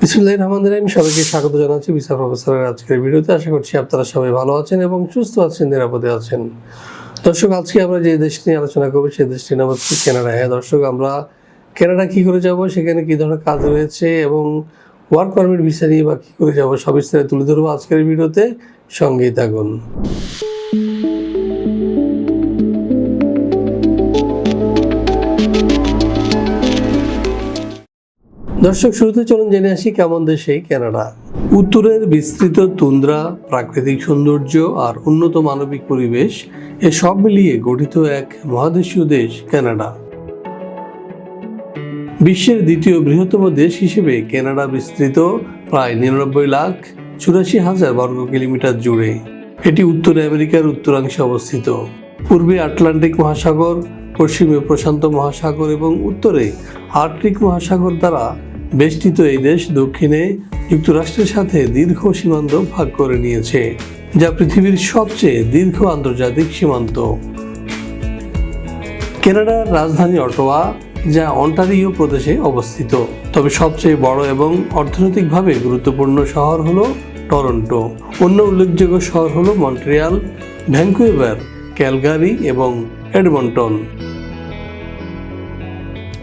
বিসমুল্লাহ রহমান রহিম। সবাইকে স্বাগত জানাচ্ছি বিসা প্রফেসরের আজকের ভিডিওতে। আশা করছি আপনারা সবাই ভালো আছেন এবং সুস্থ আছেন, নিরাপদে আছেন। দর্শক, আজকে আমরা যে দেশ নিয়ে আলোচনা করব, সেই দেশটির নাম হচ্ছে কেনাডা। হ্যাঁ দর্শক, আমরা কেনাডা কী করে যাব, সেখানে কী ধরনের কাজ রয়েছে এবং ওয়ার্ক পারমিট ভিসা নিয়ে বা কী করে যাব, সব বিস্তারে তুলে ধরবো আজকের ভিডিওতে। সঙ্গেই থাকুন। দর্শক, শুরুতে চলুন জেনে আসি কেমন দেশে কানাডা। উত্তরের বিস্তৃত তুন্দ্রা, প্রাকৃতিক সৌন্দর্য আর উন্নত মানবিক পরিবেশ, এ সব মিলিয়ে গঠিত এক মহাদেশীয় দেশ কানাডা। বিশ্বের দ্বিতীয় বৃহত্তম দেশ হিসেবে কানাডা বিস্তৃত, প্রায় নিরানব্বই লাখ চুরাশি হাজার বর্গ কিলোমিটার জুড়ে। এটি উত্তর আমেরিকার উত্তরাংশে অবস্থিত। পূর্বে আটলান্টিক মহাসাগর, পশ্চিমে প্রশান্ত মহাসাগর এবং উত্তরে আর্কটিক মহাসাগর দ্বারা বেষ্টিত এই দেশ দক্ষিণে যুক্তরাষ্ট্রের সাথে দীর্ঘ সীমান্ত ভাগ করে নিয়েছে, যা পৃথিবীর সবচেয়ে দীর্ঘ আন্তর্জাতিক সীমান্ত। কানাডার রাজধানী অটোয়া, যা অন্টারিও প্রদেশে অবস্থিত, তবে সবচেয়ে বড় এবং অর্থনৈতিকভাবে গুরুত্বপূর্ণ শহর হলো টরন্টো। অন্য উল্লেখযোগ্য শহর হলো মন্ট্রিয়াল ভ্যাঙ্কুয়েভার ক্যালগারি এবং এডমন্টন।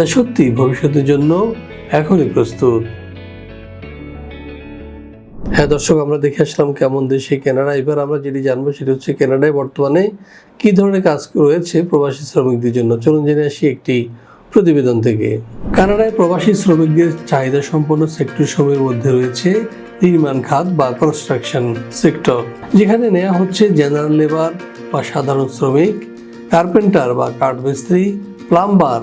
যা সত্যি ভবিষ্যতের জন্য এখনই প্রস্তুত। হ্যাঁ দর্শক, আমরা দেখে আসলাম কেমন দেশে কানাডা এবার আমরা যেটি জানব সেটি হচ্ছে কানাডায় বর্তমানে কি ধরনের কাজ রয়েছে প্রবাসী শ্রমিকদের জন্য। চলুন জেনে আসি একটি প্রতিবেদন থেকে। কানাডায় প্রবাসী শ্রমিকদের চাহিদা সম্পন্ন সেক্টর সমূহের মধ্যে রয়েছে নির্মাণ খাত বা কনস্ট্রাকশন সেক্টর, যেখানে নেওয়া হচ্ছে জেনারেল লেবার বা সাধারণ শ্রমিক, কার্পেন্টার বা কাঠমিস্ত্রি, plumber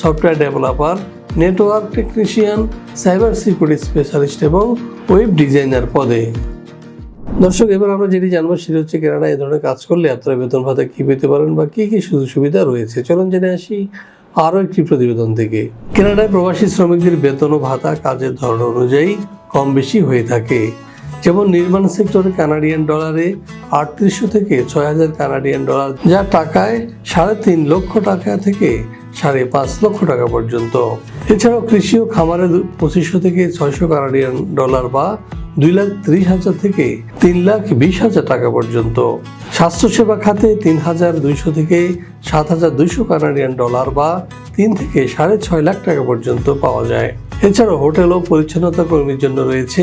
Software developer, network technician, cyber security specialist এবং ওয়েব ডিজাইনার পদে। দর্শক, এবার আমরা যেটি জানব সেটি হচ্ছে কেনাডা এই ধরনের কাজ করলে আপনারা বেতন ভাতা কী পেতে পারেন বা কী কী সুযোগ সুবিধা রয়েছে? চলুন জেনে আসি আরও একটি প্রতিবেদন থেকে। কেনাডায় প্রবাসী শ্রমিকদের বেতন ও ভাতা কাজের ধরন অনুযায়ী কম বেশি হয়ে থাকে। যেমন নির্মাণ সেক্টরে কানাডিয়ান ডলারে আটত্রিশশো থেকে ছয় হাজার কানাডিয়ান ডলার, যা টাকায় সাড়ে তিন লক্ষ টাকা থেকে সাড়ে পাঁচ লক্ষ টাকা পর্যন্ত। এছাড়াও কৃষি ও খামারে পঁচিশশো থেকে ছয়শো কানাডিয়ান ডলার বা দুই লাখ ত্রিশ হাজার থেকে তিন লাখ বিশ হাজার টাকা পর্যন্ত। স্বাস্থ্যসেবা খাতে তিন হাজার দুইশো থেকে সাত হাজার দুইশো কানাডিয়ান ডলার বা তিন থেকে সাড়ে ছয় লাখ টাকা পর্যন্ত পাওয়া যায়। এছাড়াও হোটেল ও পরিচ্ছন্নতা কর্মীর জন্য রয়েছে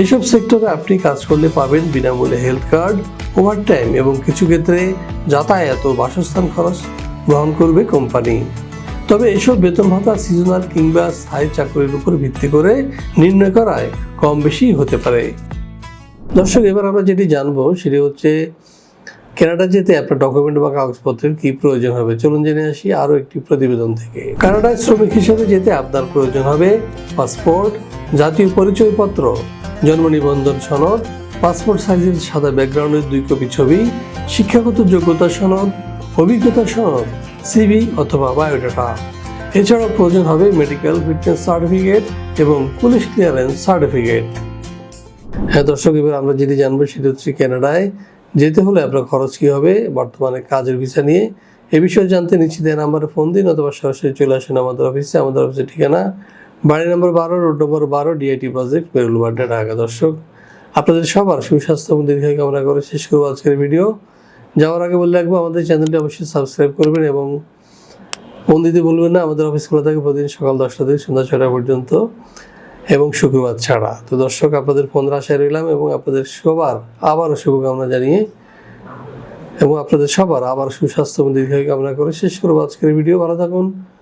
এইসব সেক্টরে আপনি কাজ করলে পাবেন বিনামূল্যে হেলথ কার্ড, ওভারটাইম এবং কিছু ক্ষেত্রে যাতায়াত ও বাসস্থান খরচ গ্রহণ করবে কোম্পানি। তবে এসব বেতন ভাতা সিজনাল কিংবা স্থায়ী চাকরির উপর ভিত্তি করে নির্ণয় করায় কম বেশি হতে পারে। দর্শক, এবার আমরা যেটি জানব সেটি হচ্ছে, কানাডা যেতে আপনার ডকুমেন্ট বা কাগজপত্রের কি প্রয়োজন হবে? চলুন জেনে আসি আরও একটি প্রতিবেদন থেকে। কানাডায় শ্রমিক হিসেবে যেতে আপনার প্রয়োজন হবে পাসপোর্ট, জাতীয় পরিচয়পত্র জন্ম নিবন্ধন সনদ, পাসপোর্ট সাইজের সাদা ব্যাকগ্রাউন্ডের দুই কপি ছবি, শিক্ষাগত যোগ্যতা সনদ, অভিজ্ঞতা সনদ সিভি অথবা বায়োডাটা। এছাড়াও প্রয়োজন হবে মেডিকেল ফিটনেস সার্টিফিকেট এবং পুলিশ ক্লিয়ারেন্স সার্টিফিকেট হ্যাঁ দর্শক, এবার আমরা যেটি জানব সেটি হচ্ছে কানাডায় যেতে হলে আপনার খরচ কী হবে, বর্তমানে কাজের ভিসা নিয়ে। এ বিষয়ে জানতে নিচ্ছি দেয় নাম্বারে ফোন দিন অথবা সরাসরি চলে আসেন আমাদের অফিসে আমাদের অফিসের ঠিকানা বাড়ি নম্বর বারো রোড নম্বর বারো ডিআইটি প্রজেক্ট বেরুলবাড্ডা ঢাকা। দর্শক, আপনাদের সবার সুস্বাস্থ্য এবং দীর্ঘায়ু কামনা করে শেষ করব আজকের ভিডিও। যাওয়ার আগে বলে রাখব, আমাদের চ্যানেলটি অবশ্যই সাবস্ক্রাইব করবেন এবং ফোন দিতে বলবেন না, আমাদের অফিস খোলা থাকে প্রতিদিন সকাল দশটা থেকে সন্ধ্যা ছটা পর্যন্ত এবং শুক্রবার ছাড়া। তো দর্শক, আপনাদের ফোন আশায় রইলাম এবং আপনাদের সবার আবারও শুভকামনা জানিয়ে এবং আপনাদের সবার আবার সুস্বাস্থ্য এবং দীর্ঘায়ু কামনা করে শেষ করব আজকের ভিডিও। ভালো থাকুন।